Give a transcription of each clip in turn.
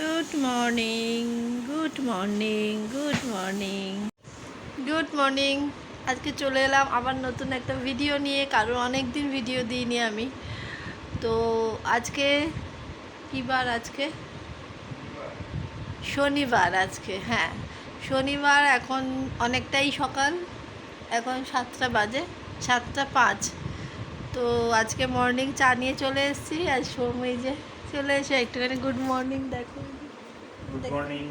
Good morning good morning good morning good morning আজকে চলে এলাম আবার নতুন একটা ভিডিও নিয়ে, কারণ অনেক দিন ভিডিও দিইনি আমি। তো আজকে কী বার আজকে? শনিবার আজকে হ্যাঁ। শনিবার এখন অনেকটাই সকাল, এখন সাতটা বাজে, সাতটা পাঁচ। তো আজকে মর্নিং চা নিয়ে চলে এসেছি, আর সময় যে চলে এসে একটুখানি গুড মর্নিং দেখো। গুড মর্নিং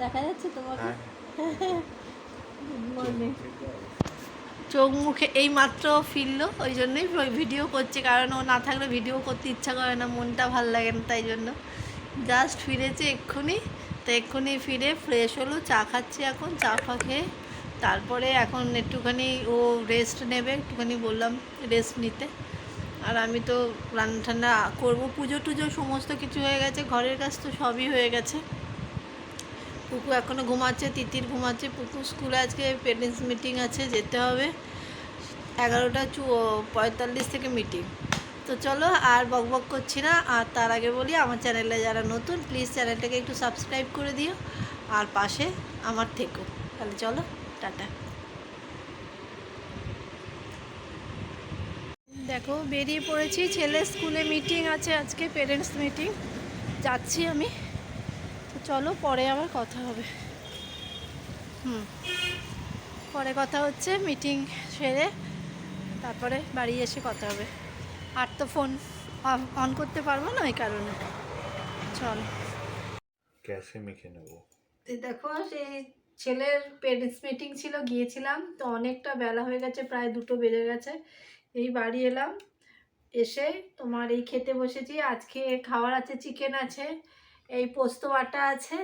দেখা যাচ্ছে তোমাকে? হ্যাঁ। গুড মর্নিং চোখ মুখে এই মাত্র ফিরলো ওই জন্যই ভিডিও করছে কারণ ও না থাকলে ভিডিও করতে ইচ্ছা করে না মনটা ভালো লাগে না তাই জন্য। জাস্ট ফিরেছে এক্ষুনি তো এক্ষুনি ফিরে ফ্রেশ হলো চা খাচ্ছে এখন চা ফা খেয়ে তারপরে এখন একটুখানি ও রেস্ট নেবে একটুখানি বললাম রেস্ট নিতে। আর আমি তো রান্না ঠান্না করব। পুজো টুজো সমস্ত কিছু হয়ে গেছে, ঘরের কাজ তো সবই হয়ে গেছে। পুকু এখনও ঘুমাচ্ছে, তিতির ঘুমাচ্ছে। পুকু স্কুলে আজকে পেরেন্টস মিটিং আছে, যেতে হবে। এগারোটা চু পঁয়তাল্লিশ থেকে মিটিং তো চলো, আর বক বক করছি না। আর তার আগে বলি, আমার চ্যানেলে যারা নতুন প্লিজ চ্যানেলটাকে একটু সাবস্ক্রাইব করে দিও। আর পাশে আমার থেকো। তাহলে চলো, টাটা। দেখো বেরিয়ে পড়েছি। ছেলে স্কুলে মিটিং আছে আজকে পেরেন্টস মিটিং যাচ্ছি আমি। তো চলো পরে আবার কথা হবে। হুম। পরে কথা হচ্ছে মিটিং সেরে তারপরে বাড়ি এসে কথা হবে। আর তো ফোন অন করতে পারব না ওই কারণে। চল। গ্যাসে মেখে নেব। দেখো সেই ছেলের পেরেন্টস মিটিং ছিল গিয়েছিলাম। তো অনেকটা বেলা হয়ে গেছে প্রায় দুটো বেজে গেছে। এই বাড়ি এলাম। এসে তোমার এই খেতে বসেছি। আজকে খাওয়ার আছে চিকেন আছে এই পোস্ত বাটা আছে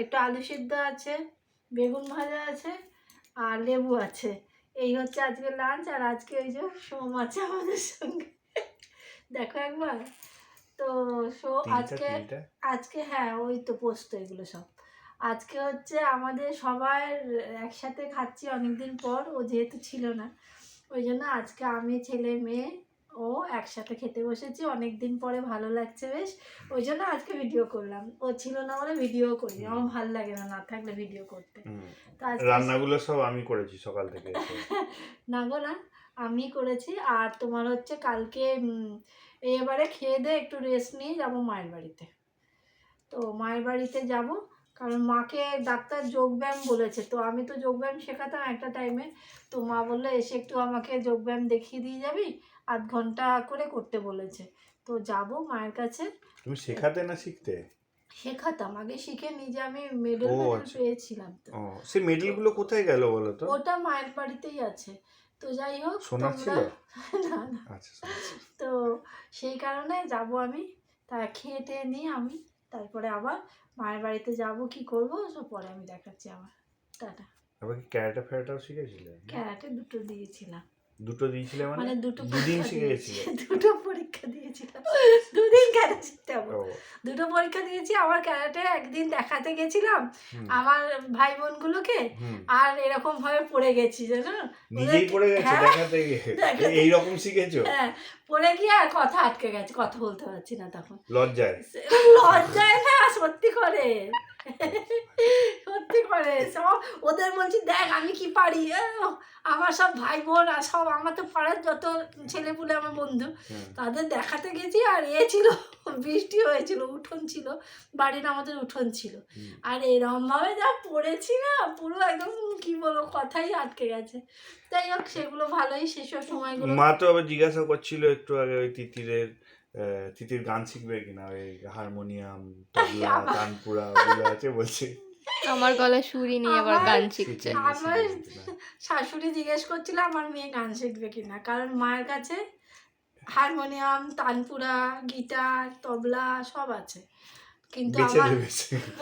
একটু আলু সিদ্ধ আছে বেগুন ভাজা আছে আর লেবু আছে। এই হচ্ছে আজকে লাঞ্চ আর আজকে ওই যে সোম আছে আমাদের সঙ্গে। দেখো একবার। তো সো আজকে আজকে হ্যাঁ ওই তো পোস্ত এগুলো সব। আজকে হচ্ছে আমাদের সবার একসাথে খাচ্ছি অনেকদিন পর। ও যেহেতু ছিল না। ওই জন্য আজকে আমি ছেলে মেয়ে ও একসাথে খেতে বসেছি। অনেক দিন পরে ভালো লাগছে বেশ। ওই জন্য আজকে ভিডিও করলাম। ও ছিল না বলে ভিডিও করি আমার ভালো লাগে না না থাকলে ভিডিও করতে। তো আজকে রান্নাগুলো সব আমি করেছি সকাল থেকে। না গো না আমি করেছি। আর তোমার হচ্ছে কালকে এবারে খেয়ে দিয়ে একটু রেস্ট নিয়ে যাব মায়ের বাড়িতে। তো মায়ের বাড়িতে যাব। কারণ মাকে ডাক্তার যোগব্যায়াম বলেছে। তো আমি তো যোগব্যায়াম শেখাতাম একটা টাইমে তো মা বলল এসে একটু আমাকে যোগব্যায়াম দেখিয়ে দিয়ে যাবি আধ ঘণ্টা করে করতে বলেছে। তো যাব মায়ের কাছে। তুমি শেখাতে না শিখতে? শেখাতাম আগে শিখে নিজে আমি মেডেল আচ্ছা। পেয়েছিলাম তো। সেই মেডেলগুলো কোথায় গেল বলো তো? ওটা মায়ের বাড়িতেই আছে। তো যাই হোক সোনার ছিল? না না। আচ্ছা তো সেই কারণে যাব আমি। তা খেয়ে টেয়ে নিয়ে আমি। তারপরে আবার মায়ের বাড়িতে যাব কি করব? সব পরে আমি দেখাচ্ছি আমার টাটা। আবার কি ক্যারাটে ফেরাটাও শিখেছিলে? ক্যারাটে দুটো দিয়েছিলাম। দুটো দিয়েছিলে মানে? মানে দুটো দুদিন পরীক্ষা শিখে দিয়েছি। গেছিলে দুটো পরীক্ষা দিয়েছিলাম। দুদিন ক্যারাটে শিখতে হবে? ও। দুটো পরীক্ষা দিয়েছি আমার ক্যারাটে একদিন দেখাতে গেছিলাম আমার ভাই বোনগুলোকে হুম। আর এরকম ভাবে পড়ে গেছি জানো? নিজেই পড়ে গেছো হ্যাঁ। দেখাতে গিয়ে? এইরকম শিখেছো? হ্যাঁ পড়ে গিয়ে আর কথা আটকে গেছে কথা বলতে পারছি না তখন। লজ্জায়। লজ্জায় না সত্যি করে। সত্যি করে সব ওদের বলছি দেখ আমি কি পারি? আমার সব ভাই বোন আর সব আমার তো পাড়ার যত ছেলেপুলে আমার বন্ধু তাদের দেখাতে গেছি আর এ ছিল বৃষ্টি হয়েছিল উঠোন ছিল বাড়ির আমাদের উঠোন ছিল। আর এরম ভাবে যা পড়েছি না পুরো একদম কি বলব কথাই আটকে গেছে। যাই হোক সেগুলো ভালোই সেসব সময়গুলো মা তো আবার জিজ্ঞাসা করছিল একটু আগে ওই তিতিরের তিতির গান শিখবে কিনা? ওই হারমোনিয়াম তবলা আমার- তানপুরা ওগুলো আছে বলছে। আমার গলা সুরি নিয়ে আবার গান শিখছে। আমার শাশুড়ি জিজ্ঞেস করছিল আমার মেয়ে গান শিখবে কিনা? কারণ মায়ের কাছে হারমোনিয়াম তানপুরা গিটার তবলা সব আছে। কিন্তু আমার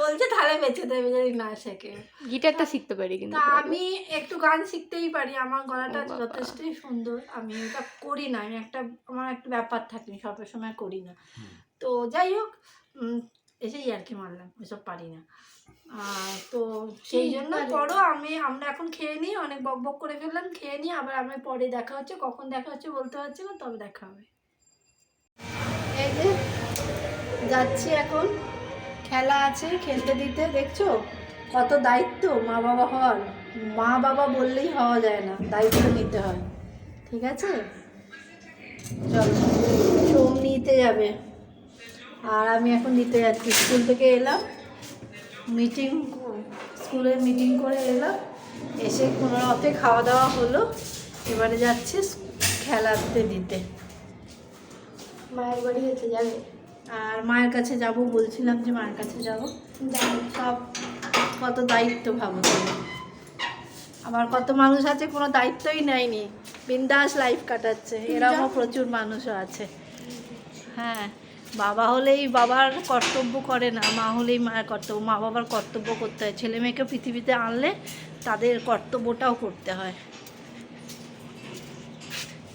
বলছে তাহলে বেঁচে দেবে যদি না শেখে। গিটারটা শিখতে পারি কিন্তু আমি একটু গান শিখতেই পারি আমার গলাটা যথেষ্টই সুন্দর। আমি এটা করি না আমি একটা আমার একটা ব্যাপার থাকে সবসময় করি না। তো যাই হোক এসেই আর কি মারলাম ওইসব পারি না। তো সেই জন্য পরও আমি আমরা এখন খেয়ে নিই অনেক বক বক করে ফেললাম খেয়ে নিই আবার আমি পরে দেখা হচ্ছে কখন দেখা হচ্ছে বলতে পারছি না তবে দেখা হবে। এই যে যাচ্ছি এখন। খেলা আছে, খেলতে দিতে, দেখছ? কত দায়িত্ব মা বাবা হওয়ার। মা বাবা বললেই হওয়া যায় না, দায়িত্ব নিতে হয়। ঠিক আছে? চলো, সোম নিতে যাবে। আর আমি এখন নিতে যাচ্ছি। স্কুল থেকে এলাম মিটিং স্কুলে মিটিং করে এলাম। এসে কোনো রতে খাওয়া দাওয়া হলো। এবারে যাচ্ছে খেলাতে দিতে। মায়ের বাড়ি যেতে যাবে? আর মায়ের কাছে যাব বলছিলাম যে মায়ের কাছে যাব। সব কত দায়িত্ব ভাবো। আবার কত মানুষ আছে কোনো দায়িত্বই নেয়নি। বিন্দাস লাইফ কাটাচ্ছে। এরকমও প্রচুর মানুষও আছে। হ্যাঁ বাবা হলেই বাবার কর্তব্য করে না। মা হলেই মায়ের কর্তব্য। মা বাবার কর্তব্য করতে হয়। ছেলে মেয়েকে পৃথিবীতে আনলে তাদের কর্তব্যটাও করতে হয়।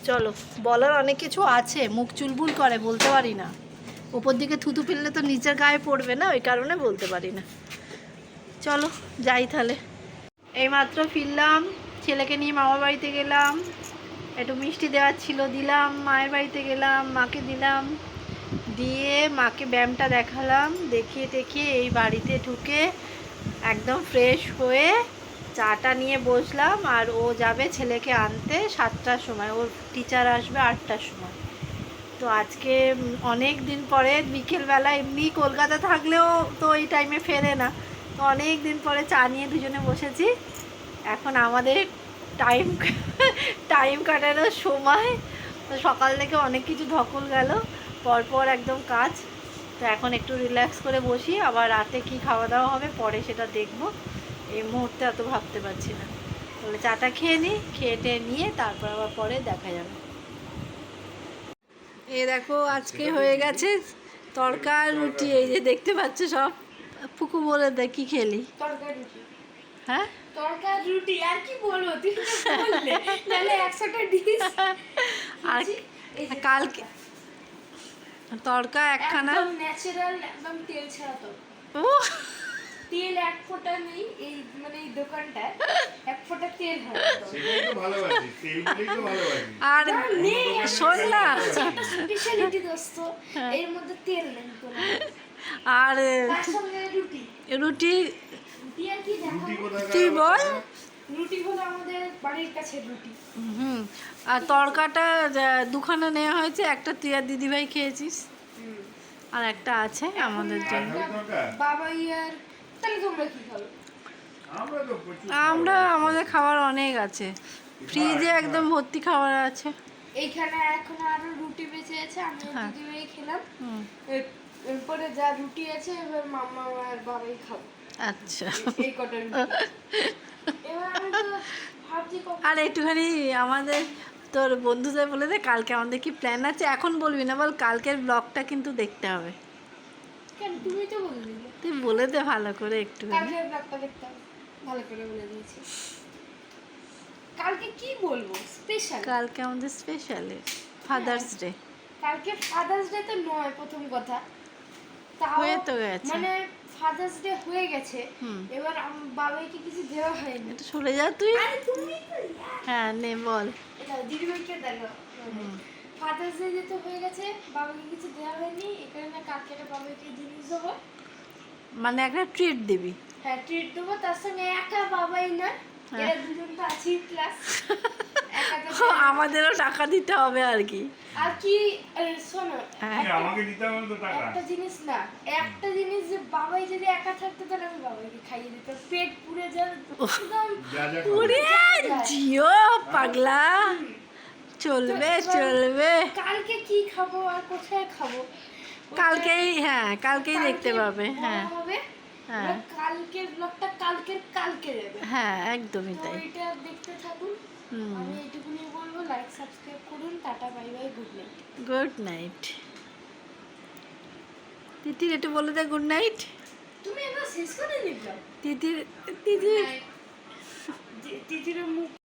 চলো বলার অনেক কিছু আছে। মুখ চুলবুল করে বলতে পারি না। ওপর দিকে থুতু ফেললে তো নিচের গায়ে পড়বে না, ওই কারণে বলতে পারি না। চলো, যাই তাহলে। এইমাত্র ফিরলাম, ছেলেকে নিয়ে মামার বাড়িতে গেলাম, একটু মিষ্টি দেওয়ার ছিল দিলাম, মায়ের বাড়িতে গেলাম, মাকে দিলাম, দিয়ে মাকে ব্যায়ামটা দেখালাম, দেখিয়ে টেখিয়ে এই বাড়িতে ঢুকে একদম ফ্রেশ হয়ে চাটা নিয়ে বসলাম, আর ও যাবে ছেলেকে আনতে সাতটার সময়, ওর টিচার আসবে আটটার সময়। তো আজকে অনেক দিন পরে বিকেলবেলা এমনি কলকাতা থাকলেও তো এই টাইমে ফেরে না। তো অনেক দিন পরে চা নিয়ে দুজনে বসেছি। এখন আমাদের টাইম টাইম কাটানোর সময়। তো সকাল থেকে অনেক কিছু ধকল গেল, পরপর একদম কাজ। তো এখন একটু রিল্যাক্স করে বসি, আবার রাতে কি খাওয়া দাওয়া হবে পরে সেটা দেখব। এই মুহূর্তে অত ভাবতে পারছি না। তাহলে চাটা খেয়ে নিই খেয়ে টেয়ে নিয়ে তারপর আবার পরে দেখা যাবে। এই দেখো আজকে হয়ে গেছে আর রুটি। এই যে দেখতে পাচ্ছ সব। ফুকু বলে দেখ কি খেলি? হ্যাঁ? রুটি আর কি বলব? আর কালকে তড়কা একখানা। ন্যাচারাল একদম তেল ছাড়া তো তেল এক ফোঁটা নেই এই মানে এই দোকানটায় এক ফোঁটা তেল হয়। আর নেই শোন না স্পেশালিটি দোস্ত এর মধ্যে তেল নেই আর রুটি। রুটি? তুই বল। রুটি হলো আমাদের বাড়ির কাছে রুটি। হুম আর তড়কাটা দুখানা নেওয়া হয়েছে একটা তুই আর দিদিভাই খেয়েছিস। আর একটা আছে আমাদের জন্য। খাবি দরকার? আমরা তো প্রচুর আমরা আমাদের খাবার অনেক আছে। ফ্রিজে একদম ভর্তি খাবার আছে। এইখানে এখন আরও রুটি বেঁচে আছে আমি আর হ্যাঁ। দিদিভাই খেলাম। এর- এরপরে যা রুটি আছে এবার মাম্মা আর বাবাই খাব। আচ্ছা। এই কটা রুটি। আর একটুখানি আমাদের তোর বন্ধুদের বলে দে কালকে আমাদের কি প্ল্যান আছে? এখন বলবি না বল কালকের ব্লগটা কিন্তু দেখতে হবে। কেন তুমি তো বলে দিলে তুই বলে দে ভালো করে একটুখানি। কালকে ব্লগটা দেখতে হবে ভালো করে বলে দিয়েছি। কালকে কি বলব? স্পেশাল কালকে আমাদের স্পেশাল ফাদার্স ডে কালকে ফাদার্স ডে তো নয় প্রথম কথা। তাও হয়ে তো গেছে। মানে ফাদার্স ডে হয়ে গেছে। এবার বাবাইকে কিছু দেওয়া হয়নি। একটু সরে যা তুই। আরে তুমি হ্যাঁ নে বল। এটা দিদিভাইকে দেখো ফাদার্স ডে যেহেতু হয়ে গেছে বাবাকে কিছু দেওয়া হয়নি এখানে কারণে কালকে একটা বাবাকে জিনিস দেবো মানে একটা ট্রিট দিবি। হ্যাঁ ট্রিট দেবো তার সঙ্গে একা বাবাই না। হ্যাঁ। এরা দুজন তো আছেই প্লাস একা তো আমাদেরও টাকা দিতে হবে আর কি। আর কি শোনো হ্যাঁ। আমাকে দিতে হবে তো টাকা। একটা জিনিস না একটা জিনিস যে বাবাই যদি একা থাকতো তাহলে আমি বাবাইকে খাইয়ে দিতাম। পেট পুড়ে যা একদম যা যা জিও পাগলা। চলবে চলবে। কালকে কি খাব আর কোথায় খাব? কালকেই হ্যাঁ কালকেই দেখতে পাবে হ্যাঁ। হবে হ্যাঁ। কালকের ব্লগটা কালকের কালকে দেবে। হ্যাঁ একদমই তাই। এটা দেখতে থাকুন। আমি এইটুকুনি বলব লাইক সাবস্ক্রাইব করুন tata bye bye good night good night Titir একটু বলে দে গুড নাইট তুমি শেষ করে তিতির মুখ